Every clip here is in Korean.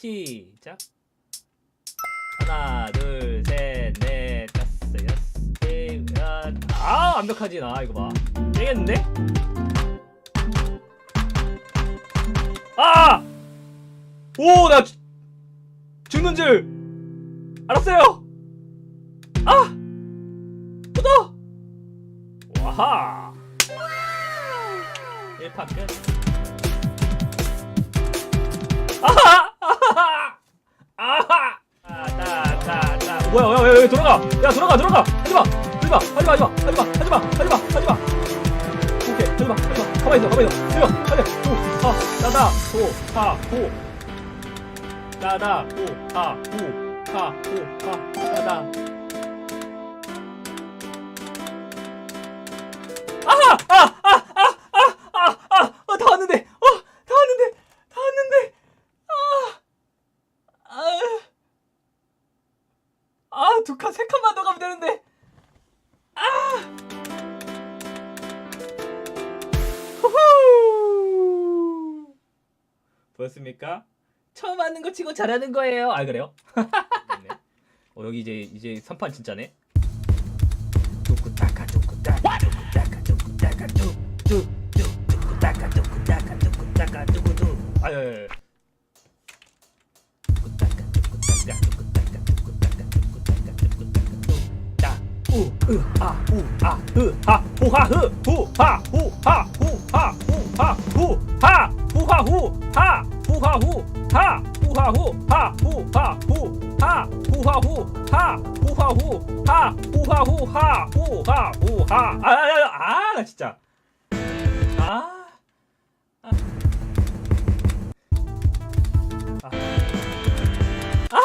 시작 하나 둘셋넷 다섯 여섯 일곱 여덟 아 완벽하지 나 이거 봐 되겠는데? 아! 오! 나 죽는 줄 알았어요! 아! 묻어! 와하! 1판 끝 아하! 아하! 아하! 따따따 뭐야 뭐야 왜 돌아가 야 돌아가 돌아가 하지마 하지마 하지마 하지마 하지마 하지마 하지마 하지마 오케이 하지마 하지마 가만히 있어 가만히 있어 들려 가자 오하 따다 오하오 따다 오하오하오 따다 보였습니까? 처음 하는 거 치고 잘하는 거예요. 아 그래요? 어 여기 이제 이제 선판 진짜네. 뚜꾸따까 뚜꾸따까 뚜꾸따까 뚜꾸따까 뚜뚜 뚜꾸따까 뚜꾸따까 뚜꾸따까 뚜꾸뚜. 아유. 뚜꾸따까 뚜꾸따까 뚜꾸따까 뚜꾸따까 뚜꾸따까 뚜꾸따까 뚜따우아우아으아 호하흐 호하 호하 호하 호하 호하 호하 후하후 하 후하후 하 후하후 하 후하후 하 후하후 하 후하후 하 후하후 하 후하후 하아아나 진짜 아 아. 아. 아.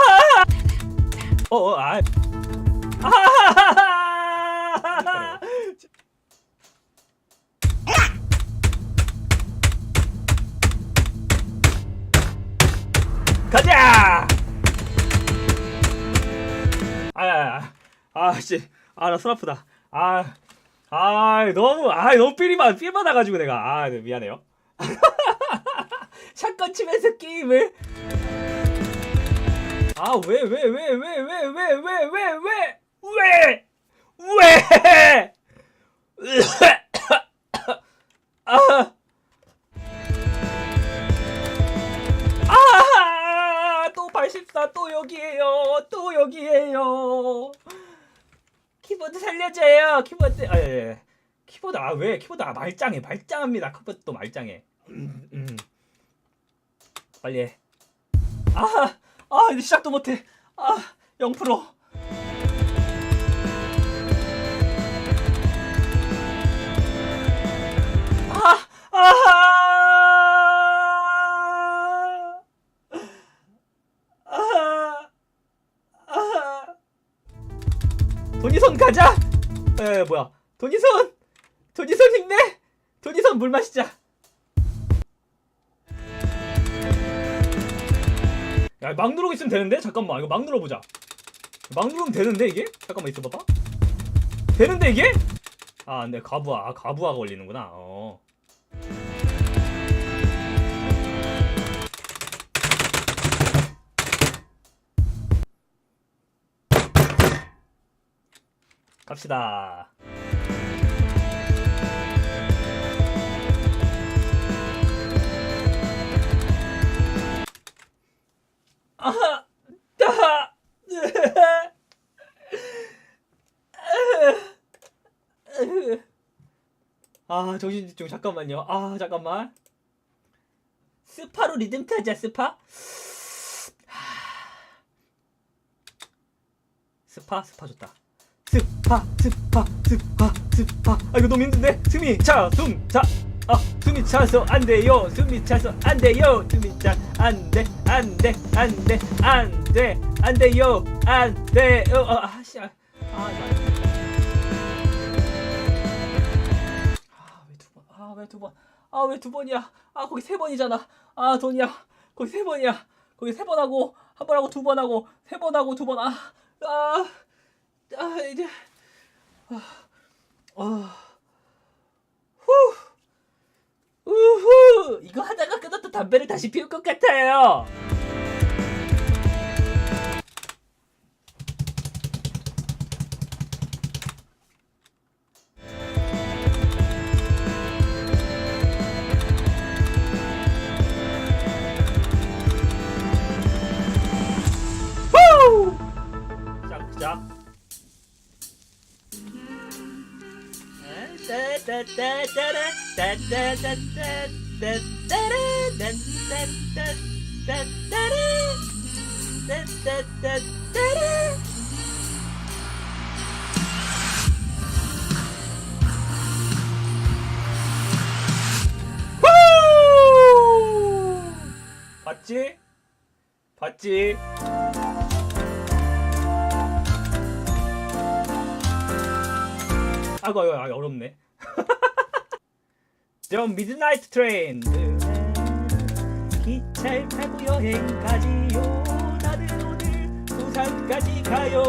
어, 어, 아. 아. 아, 아, 씨, 아, 나 손 아프다. 아, 아, 너무, 아, 너무 삘이만, 삘 받아가지고 내가, 아, 네, 미안해요. 샷건 치면서 게임을. 아, 왜, 왜, 왜, 왜, 왜, 왜, 왜, 왜, 왜, 왜, 왜, 아, 아, 또 84, 또 여기에요, 또 여기에요. 키보드 살려줘요, 키보드. 아, 예, 예. 키보드, 아, 왜? 키보드, 아, 말짱해, 말짱합니다. 키보드 또 말짱해. 음, 음. 빨리 해. 아, 아, 이제 시작도 못해. 아, 0%. 아, 아, 돈이선 가자. 에, 뭐야? 돈이선, 돈이선 힘내. 돈이선 물 마시자. 야, 막 누르고 있으면 되는데? 잠깐만, 이거 막 눌러보자. 막 누르면 되는데, 이게? 잠깐만 있어봐봐. 되는데, 이게? 아, 근데 가부아, 아, 가부아가 걸리는구나. 어. 갑시다. 아 정신 집중 잠깐만요. 아 잠깐만. 스파로 리듬 타자 스파. 스파 스파 좋다. 스파 스파 스파 스파. 아 이거 너무 힘든데. 숨이 차숨 차. 아 숨이 차서 안 돼요. 숨이 차서 안 돼요. 숨이 차 안 돼 안 돼 안 돼 안 돼 안 돼요 안 돼요. 어, 아, 아, 나. 아, 왜 두 번? 아, 왜 두 번? 아, 왜 두 번이야? 아, 거기 세 번이잖아. 아, 돈이야. 거기 세 번이야. 거기 세 번 하고 한 번 하고 두 번 하고 세 번 하고 두 번. 아, 아, 아 이제 아, 아, 후, 우후. 이거 하다가 끊었다 담배를 다시 피울 것 같아요. 봤지? 봤지? 아이고, 아이고, 아이고 어렵네. 좀 미드나이트 트레인. 기차를 타고 여행 가지요. 다들 오늘 부산까지 가요.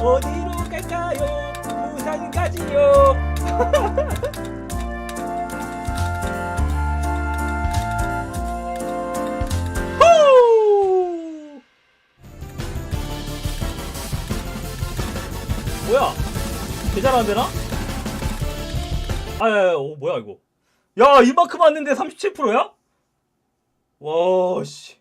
어디로 갈까요? 부산까지요. 후! 뭐야? 계산 안 되나? 아, 야, 야, 어, 뭐야 이거? 야, 이만큼 왔는데 37%야? 와, 씨.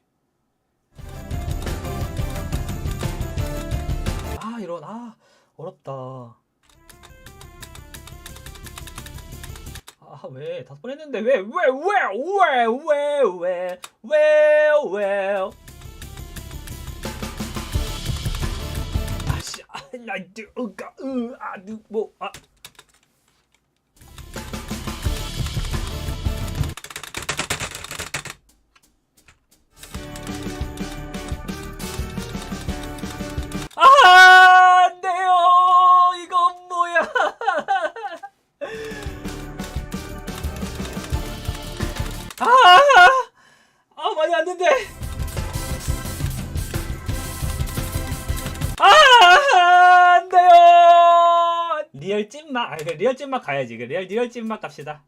아, 이런 아, 어렵다. 아, 왜? 다섯 번 했는데 왜? 왜? 왜? 왜? 왜? 왜? 왜? 아씨, 아, 나 으가 으, 아, 누, 뭐, 아. 아, 리얼 찐맛, 아, 그 리얼 찐맛 가야지. 그 리얼 리얼 찐맛 갑시다.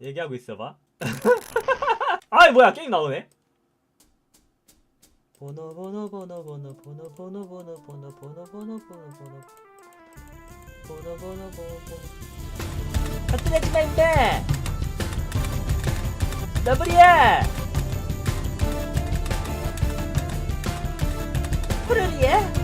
얘기하고 있어봐. 아이 뭐야 게임 나오네. 번호 번호 번호 번호 번호 번호 번호 번호 번호 번호 번호 번호 보노보노보노 버튼하지마 임마 너블이야 호러리야